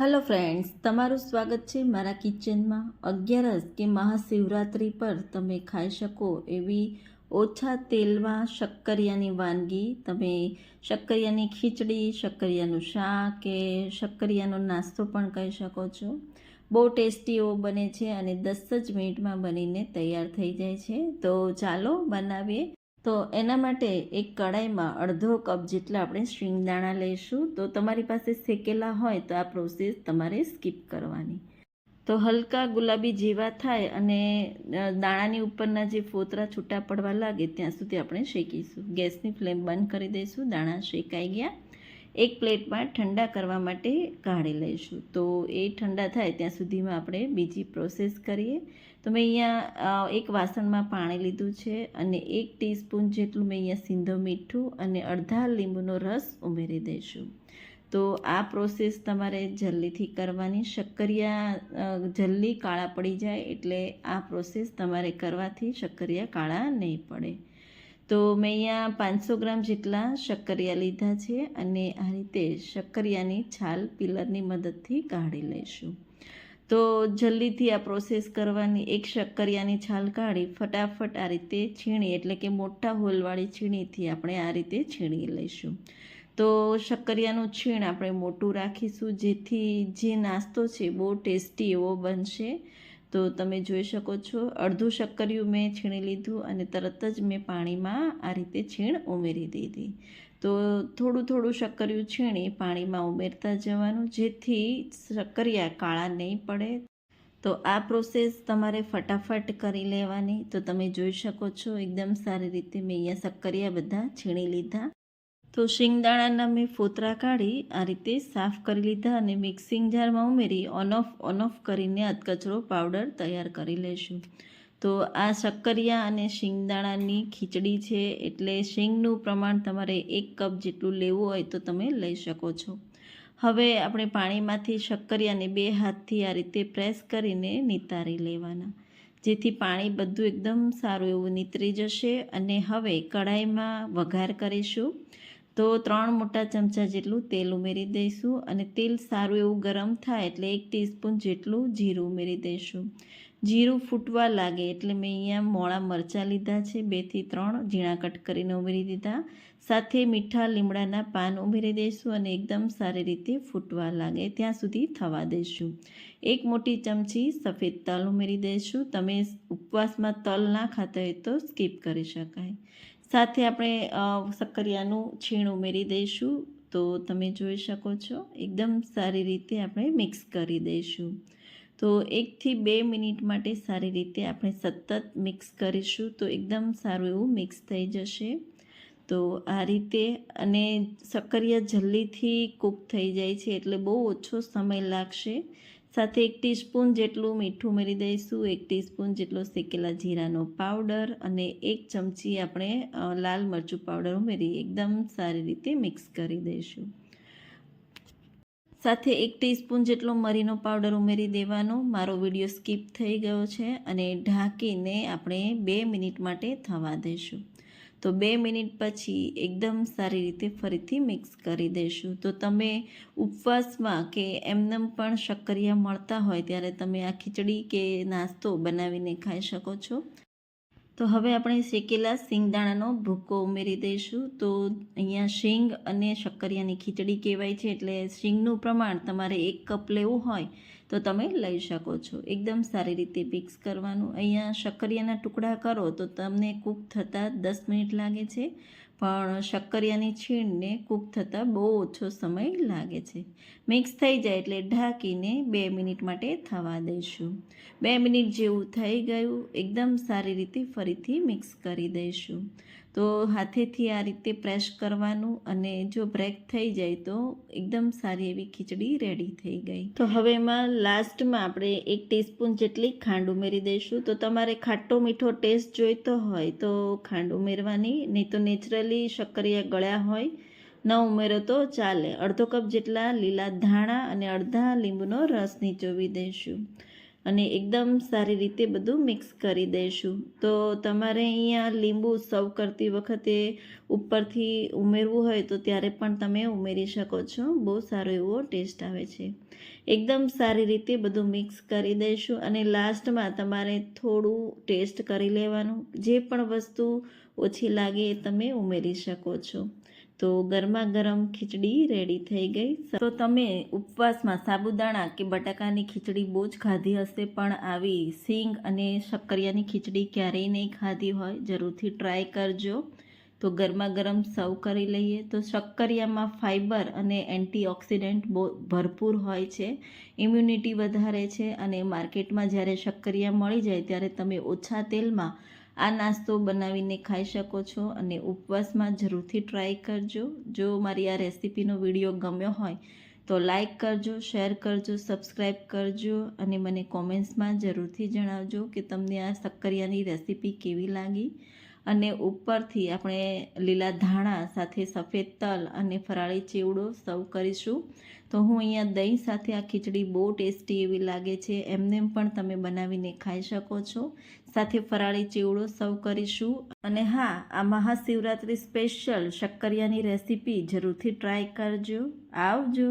Hello friends તમારું સ્વાગત છે મારા કિચનમાં અગિયારસ કે મહાશિવરાત્રિ પર તમે ખાઈ શકો એવી ઓછા તેલમાં શક્કરિયાની વાનગી. તમે શક્કરિયાની ખીચડી, શક્કરિયાનું શાક કે શક્કરિયાનો નાસ્તો પણ કહી શકો છો. બહુ ટેસ્ટી એવો બને છે અને દસ જ મિનિટમાં બનીને તૈયાર થઈ જાય છે. તો ચાલો બનાવીએ તો એના માટે એક કડાઈમાં અડધો કપ જેટલા આપણે શિંગદાણા લઈશું. તો તમારી પાસે શેકેલા હોય તો આ પ્રોસેસ તમારે સ્કીપ કરવાની. તો હલકા ગુલાબી જેવા થાય અને દાણાની ઉપરના જે ફોતરા છૂટા પડવા લાગે ત્યાં સુધી આપણે શેકીશું. ગેસની ફ્લેમ બંધ કરી દઈશું. દાણા શેકાઈ ગયા. એક પ્લેટમાં ઠંડા કરવા માટે કાઢી લઈશું. તો એ ઠંડા થાય ત્યાં સુધીમાં આપણે બીજી પ્રોસેસ કરીએ. તો મેં અહીંયા એક વાસણમાં પાણી લીધું છે અને એક ટીસ્પૂન જેટલું મેં અહીંયા સિંધો મીઠું અને અડધા લીંબુનો રસ ઉમેરી દઈશું. તો આ પ્રોસેસ તમારે જલ્દીથી કરવાની. શક્કરિયા જલ્દી કાળા પડી જાય એટલે આ પ્રોસેસ તમારે કરવાથી શક્કરિયા કાળા નહીં પડે. તો મેં અહીંયા પાંચસો ગ્રામ જેટલા શક્કરિયા લીધા છે અને આ રીતે શક્કરિયાની છાલ પિલરની મદદથી કાઢી લઈશું. તો જલ્દીથી આ પ્રોસેસ કરવાની, એક શક્કરિયાની છાલ કાઢી ફટાફટ આ રીતે છીણી, એટલે કે મોટા હોલવાળી છીણીથી આપણે આ રીતે છીણી લઈશું. તો શક્કરિયાનું છીણ આપણે મોટું રાખીશું, જેથી જે નાસ્તો છે બહુ ટેસ્ટી એવો બનશે. તો તમે જોઈ શકો છો, અડધું શક્કરિયું મેં છીણી લીધું અને તરત જ મેં પાણીમાં આ રીતે છીણ ઉમેરી દીધી. તો થોડું થોડું શક્કરિયું છીણી પાણીમાં ઉમેરતા જવાનું, જેથી શક્કરિયા કાળા નહીં પડે. તો આ પ્રોસેસ તમારે ફટાફટ કરી લેવાની. તો તમે જોઈ શકો છો, એકદમ સારી રીતે મેં અહીંયા શક્કરિયા બધા છીણી લીધા. તો શિંગદાણાના મેં ફોતરા કાઢી આ રીતે સાફ કરી લીધા અને મિક્સિંગ જારમાં ઉમેરી ઓન ઓફ ઓન ઓફ કરીને અધકચરો પાવડર તૈયાર કરી લઈશું તો આ શક્કરિયા અને શિંગદાણાની ખીચડી છે એટલે શિંગનું પ્રમાણ તમારે એક કપ જેટલું લેવું હોય તો તમે લઈ શકો છો. હવે આપણે પાણીમાંથી શક્કરિયાને બે હાથથી આ રીતે પ્રેસ કરીને નિતારી લેવાના. જેથી પાણી બધું એકદમ સારું એવું નીતરી જશે અને હવે કઢાઈમાં વઘાર કરીશું. તો ત્રણ મોટા ચમચા જેટલું તેલ ઉમેરી દઈશું અને તેલ સારું એવું ગરમ થાય એટલે એક ટીસ્પૂન જેટલું જીરું ઉમેરી દઈશું. જીરું ફૂટવા લાગે એટલે મેં અહીંયા મોળા મરચાં લીધા છે. બેથી ત્રણ ઝીણા કટ કરીને ઉમેરી દીધા. સાથે મીઠા લીમડાના પાન ઉમેરી દઈશું અને એકદમ સારી રીતે ફૂટવા લાગે ત્યાં સુધી થવા દઈશું. એક મોટી ચમચી સફેદ તલ ઉમેરી દઈશું. તમે ઉપવાસમાં તલ ના ખાતા હોય તો સ્કીપ કરી શકાય. સાથે આપણે સક્કરિયાનું છીણ ઉમેરી દઈશું. તો તમે જોઈ શકો છો, એકદમ સારી રીતે આપણે મિક્સ કરી દઈશું. તો એકથી બે મિનિટ માટે સારી રીતે આપણે સતત મિક્સ કરીશું તો એકદમ સારું એવું મિક્સ થઈ જશે. તો આ રીતે, અને સક્કરિયા જલ્દીથી કૂક થઈ જાય છે એટલે બહુ ઓછો સમય લાગશે. સાથે એક ટીસ્પૂન જેટલું મીઠું ઉમેરી દઈશું, એક ટીસ્પૂન જેટલો શેકેલા જીરાનો પાવડર અને એક ચમચી આપણે લાલ મરચું પાવડર ઉમેરી એકદમ સારી રીતે મિક્સ કરી દઈશું. સાથે એક ટીસ્પૂન જેટલો મરીનો પાવડર ઉમેરી દેવાનો. મારો વીડિયો સ્કીપ થઈ ગયો છે અને ઢાંકીને આપણે બે મિનિટ માટે થવા દઈશું. તો બે મિનિટ પછી એકદમ સારી રીતે ફરીથી મિક્સ કરી દઈશું તો તમે ઉપવાસમાં કે એમનેમ પણ શક્કરિયા મળતા હોય ત્યારે તમે આ ખીચડી કે નાસ્તો બનાવીને ખાઈ શકો છો. તો હવે આપણે શેકેલા સિંગદાણાનો ભૂકો ઉમેરી દઈશું. તો અહીંયા શીંગ અને શક્કરિયાની ખીચડી કહેવાય છે, એટલે શીંગનું પ્રમાણ તમારે એક કપ લેવું હોય તો તમે લઈ શકો છો. એકદમ સારી રીતે મિક્સ કરવાનું. અહીંયા શક્કરિયાના ટુકડા કરો તો તમને કૂક થતાં દસ મિનિટ લાગે છે. પણ શક્કરિયાની છીણને કૂક થતાં બહુ ઓછો સમય લાગે છે. મિક્સ થઈ જાય એટલે ઢાંકીને બે મિનિટ માટે થવા દઈશું. બે મિનિટ જેવું થઈ ગયું. એકદમ સારી રીતે ફરીથી મિક્સ કરી દઈશું. તો હાથેથી આ રીતે પ્રેસ કરવાનું અને જો બ્રેક થઈ જાય તો એકદમ સારી એવી ખીચડી રેડી થઈ ગઈ. તો હવે એમાં લાસ્ટમાં આપણે એક ટીસ્પૂન જેટલી ખાંડ ઉમેરી દઈશું. તો તમારે ખાટો મીઠો ટેસ્ટ જોઈતો હોય તો ખાંડ ઉમેરવાની, નહીં તો નેચરલી શક્કરિયા ગળ્યા હોય, ન ઉમેરો તો ચાલે. અડધો કપ જેટલા લીલા ધાણા અને અડધા લીંબુનો રસ નીચોવી દઈશું. અને એકદમ સારી રીતે બધું મિક્સ કરી દઈશું. તો તમારે અહીંયા લીંબુ સર્વ કરતી વખતે ઉપરથી ઉમેરવું હોય તો ત્યારે પણ તમે ઉમેરી શકો છો. બહુ સારો એવો ટેસ્ટ આવે છે. એકદમ સારી રીતે બધું મિક્સ કરી દઈશું અને લાસ્ટમાં તમારે થોડું ટેસ્ટ કરી લેવાનું. જે પણ વસ્તુ ઓછી લાગે એ તમે ઉમેરી શકો છો. તો ગરમા ગરમ ખીચડી રેડી થઈ ગઈ. તો તમે ઉપવાસમાં સાબુદાણા કે બટાકાની ખીચડી બહુ જ ખાધી હશે, પણ આવી સિંગ અને શક્કરિયાની ખીચડી ક્યારેય નહીં ખાધી હોય, જરૂરથી ટ્રાય કરજો. તો ગરમા ગરમ સર્વ કરી લઈએ. તો શક્કરિયામાં ફાઇબર અને એન્ટીઓક્સિડન્ટ બહુ ભરપૂર હોય છે ઇમ્યુનિટી વધારે છે અને માર્કેટમાં જ્યારે શક્કરિયા મળી જાય ત્યારે તમે ઓછા તેલમાં આ નાસ્તો બનાવીને ખાઈ શકો છો અને ઉપવાસમાં જરૂરથી ટ્રાય કરજો. જો મારી આ રેસીપીનો વીડિયો ગમ્યો હોય તો લાઈક કરજો શેર કરજો સબસ્ક્રાઈબ કરજો અને મને કોમેન્ટ્સમાં જરૂરથી જણાવજો કે તમને આ શક્કરિયાની રેસીપી કેવી લાગી. અને ઉપરથી આપણે લીલા ધાણા સાથે સફેદ તલ અને ફરાળી ચેવડો સર્વ કરીશું. તો હું અહીંયા દહીં સાથે આ ખીચડી બહુ ટેસ્ટી એવી લાગે છે. એમને પણ તમે બનાવીને ખાઈ શકો છો. સાથે ફરાળી ચીવડો સર્વ કરીશું. અને હા, આ મહાશિવરાત્રિ સ્પેશિયલ શક્કરિયાની રેસીપી જરૂરથી ટ્રાય કરજો. આવજો.